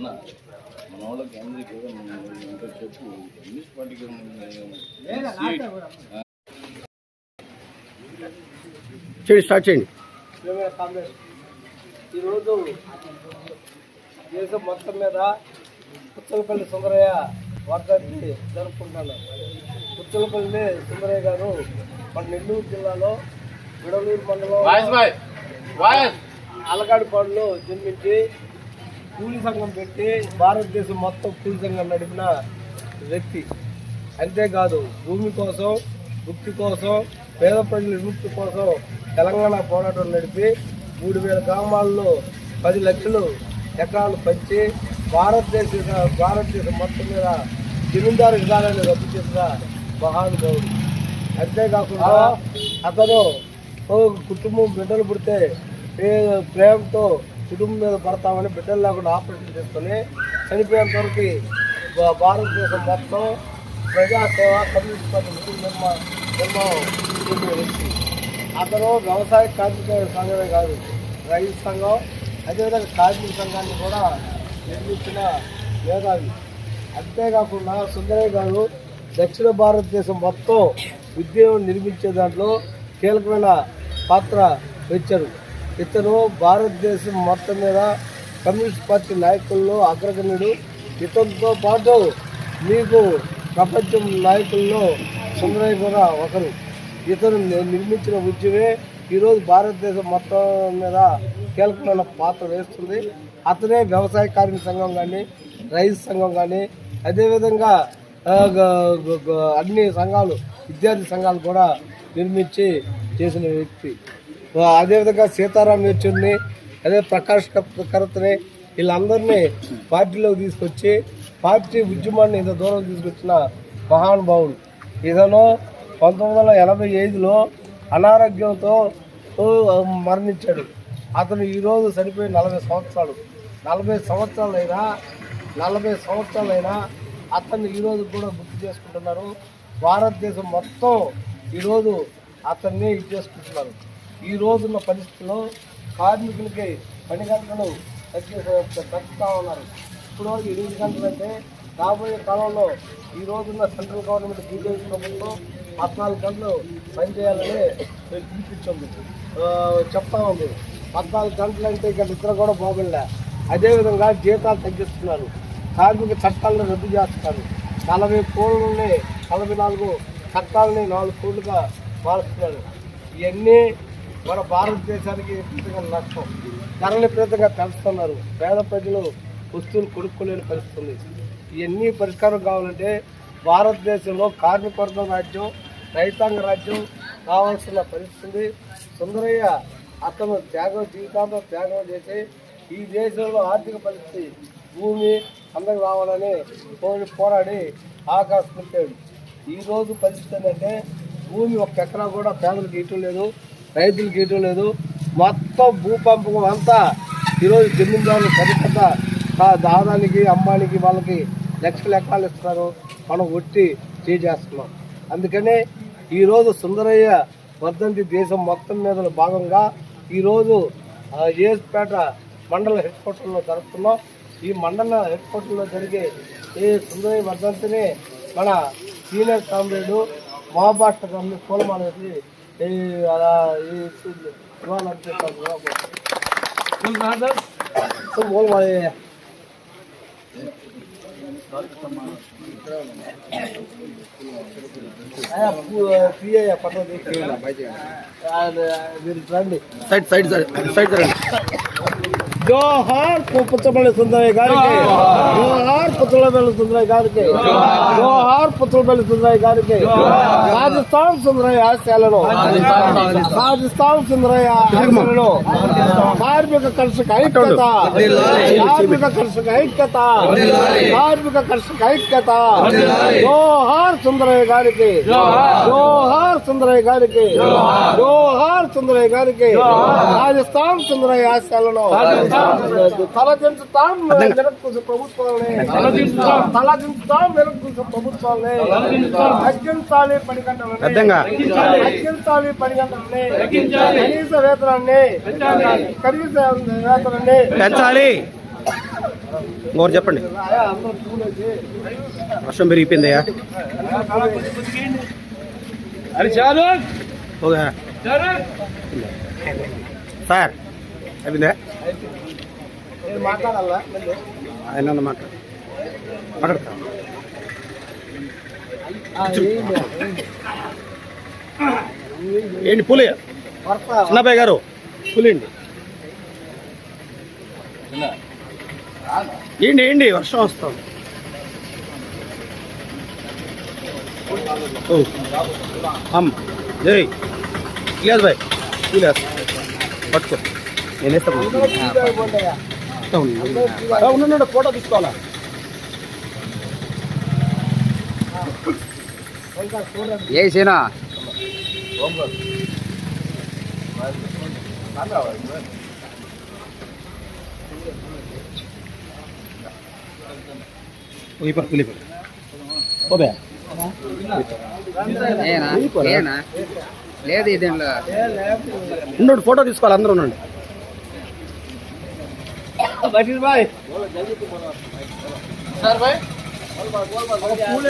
చిన్న మన వాళ్ళకి అందరికీ ఇంకా చెప్పు కమ్యూనిస్ట్ పార్టీకి చేయండి స్టార్ట్ చేయండి. ఈరోజు దేశం మొత్తం మీద పుచ్చలపల్లి సుందరయ్య వర్ధంతి జరుపుకుంటాను పుచ్చలపల్లి సుందరయ్య గారు మన నెల్లూరు జిల్లాలో విడలూరు మండలం అలగాడిపాడులో జన్మించి కూలి సంఘం పెట్టి భారతదేశం మొత్తం కూలి సంఘం నడిపిన వ్యక్తి. అంతేకాదు భూమి కోసం ముక్తి కోసం పేద ప్రజల విముక్తి కోసం తెలంగాణ పోరాటం నడిపి మూడు వేల గ్రామాల్లో పది లక్షలు ఎకరాలు పంచి భారతదేశ భారతదేశం మొత్తం మీద జమీందారు విధానాన్ని రద్దు చేసిన మహానుభావుడు అంతేకాకుండా అతను కుటుంబం బిడ్డలు పుడితే ప్రే- ప్రేమతో కుటుంబం మీద పడతామని బిడ్డలు లేకుండా ఆపరేషన్ చేసుకొని చనిపోయేంత వరకు భారతదేశం మొత్తం ప్రజాసేవ కమ్యూనిస్ట్ పార్టీ ముఖ్య నిర్మా నిర్మాణం చేసిన వ్యక్తి. అతను వ్యవసాయ కార్మిక సంఘమే కాదు రైతు సంఘం అదేవిధంగా కార్మిక సంఘాన్ని కూడా నిర్మించిన మేధావి. అంతేకాకుండా సుందరయ్య గారు దక్షిణ భారతదేశం మొత్తం ఉద్యమం నిర్మించే దాంట్లో కీలకమైన పాత్ర వచ్చారు ఇతను భారతదేశం మొత్తం మీద కమ్యూనిస్ట్ పార్టీ నాయకుల్లో అగ్రగణ్యుడు. ఇతనితో పాటు మీకు ప్రపంచం నాయకుల్లో సుందరయ్య కూడా ఒకరు. ఇతను నిర్మించిన ఉద్యమే ఈరోజు భారతదేశం మొత్తం మీద కీలకమైన పాత్ర వేస్తుంది. అతనే వ్యవసాయ కార్మిక సంఘం కానీ రైతు సంఘం కానీ అదేవిధంగా అన్ని సంఘాలు విద్యార్థి సంఘాలు కూడా నిర్మించి చేసిన వ్యక్తి. అదేవిధంగా సీతారాం యేచూరిని అదే ప్రకాష్ కరత్ని వీళ్ళందరినీ పార్టీలోకి తీసుకొచ్చి పార్టీ ఉద్యమాన్ని ఇంత దూరం తీసుకొచ్చిన మహానుభావుడు ఇతను పంతొమ్మిది వందల ఎనభై ఐదులో అనారోగ్యంతో మరణించాడు. అతను ఈరోజు చనిపోయి నలభై సంవత్సరాలు. నలభై సంవత్సరాలైనా నలభై సంవత్సరాలైనా అతన్ని ఈరోజు కూడా గుర్తు చేసుకుంటున్నారు. భారతదేశం మొత్తం ఈరోజు అతన్ని ఇది చేసుకుంటున్నారు. ఈ రోజున్న పరిస్థితుల్లో కార్మికులకి పని గంటలు తగ్గే ఉన్నారు. ఇప్పుడు ఎనిమిది గంటలు అంటే రాబోయే కాలంలో ఈ రోజున్న సెంట్రల్ గవర్నమెంట్ బీజేపీ ప్రభుత్వం పద్నాలుగు గంటలు పనిచేయాలని పిలిపించింది ఆ, చెప్తా ఉంది. పద్నాలుగు గంటలు అంటే ఇక నిద్ర కూడా బాగుండే అదేవిధంగా జీతాలు తగ్గిస్తున్నారు. కార్మిక చట్టాలను రద్దు చేస్తున్నారు. నలభై కోళ్ళని నలభై నాలుగు చట్టాలని నాలుగు కోళ్ళుగా మారుస్తున్నారు. ఇవన్నీ మన భారతదేశానికి విపరీతంగా నష్టం. ధరలు విపరీతంగా పెంచుతున్నారు. పేద ప్రజలు వస్తువులు కొనుక్కోలేని పరిస్థితుంది. ఇవన్నీ పరిష్కారం కావాలంటే భారతదేశంలో కార్మిక వర్గం రాజ్యం రైతాంగ రాజ్యం కావాల్సిన పరిస్థితి సుందరయ్య అతను త్యాగం జీవితాంతం త్యాగం చేసి ఈ దేశంలో ఆర్థిక పరిస్థితి భూమి అందరికి రావాలని పోయి పోరాడి ఆకాశం పెట్టాడు ఈరోజు పరిస్థితి ఏంటంటే భూమి ఒక్క ఎకరా కూడా పేదలకు ఇవ్వటం లేదు. రైతులకు ఇవ్వటం లేదు. మొత్తం భూపంపకం అంతా ఈరోజు జమీందారులు పెద్ద పెద్ద దాదానికి అమ్మానికి వాళ్ళకి లక్షలు ఎకరాలు ఇస్తున్నారు. మనం ఒట్టి చేసేస్తున్నాం. అందుకనే ఈరోజు సుందరయ్య వర్ధంతి దేశం మొత్తం మీద భాగంగా ఈరోజు ఆ, మండల హెడ్ క్వార్టర్లో జరుపుతున్నాం. ఈ మండల హెడ్ క్వార్టర్లో జరిగే ఈ సుందరయ్య వర్ధంతిని మన సీనియర్ కామ్రేడు మహాభాష్ట కంపెనీ పూలమాల అలా ఈ ఇవ్వాలంటే పూలమాల వేయ. అయ్యా, పూ- తీయ్యయ్యా, పట్టణ తీయ్యి. ఆ, మీరు రండి సైడ్ సైడ్ సైడ్ సైడ్ రండి జోహార్ పుచ్చపల్లి సుందరయ్య గారికి. జోహార్. పుచ్చలపల్లి సుందరయ్య గారికి. జోహార్. పుచ్చలపల్లి సుందరయ్య గారికి. రాజస్థాన్ సుందరయ్య ఆశయాలను రాజస్థాన్ సుందరయ్య. ఆశయాలను కార్మిక కర్షక ఐక్యత. కార్మిక కర్షక ఐక్యత. కార్మిక కర్షక ఐక్యత. జోహార్ సుందరయ్య గారికి. జోహార్. సుందరయ్య గారికి. జోహార్. సుందరయ్య గారికి. రాజస్థాన్ సుందరయ్య ఆశయాలను తలదించుతాం. వెనక్కు ప్రభుత్వాలని తలదించుతాం వెనక్కు ప్రభుత్వాలని తగ్గించాలి పని గంటలని తగ్గించాలి పని గంటలని కనీస వేతనాన్ని కనీస వేతనాన్ని పెంచాలి ఇంకొకరు చెప్పండి వర్షం పెరిగిపోయిందయ్యా సార్ అయిపోయిందా? నేను మాట్లాడాలా? ఆయన మాట్లాడతా ఏంటి? పులి చిన్నబాయ్ గారు పులిండి ఏంటి ఏంటి వర్షం వస్తాం. ఓ జై ఇలియాస్ బాయ్ పట్టుకో. నేను వేస్తా అందరూ పూలు అయిపోతాయా? ఉన్నాడు ఫోటో తీసుకోవాలా? ఏ సీనా? లేదు ఉన్నాడు ఫోటో తీసుకోవాలి అందరూ ఉండండి. બશીરભાઈ સર ભાઈ.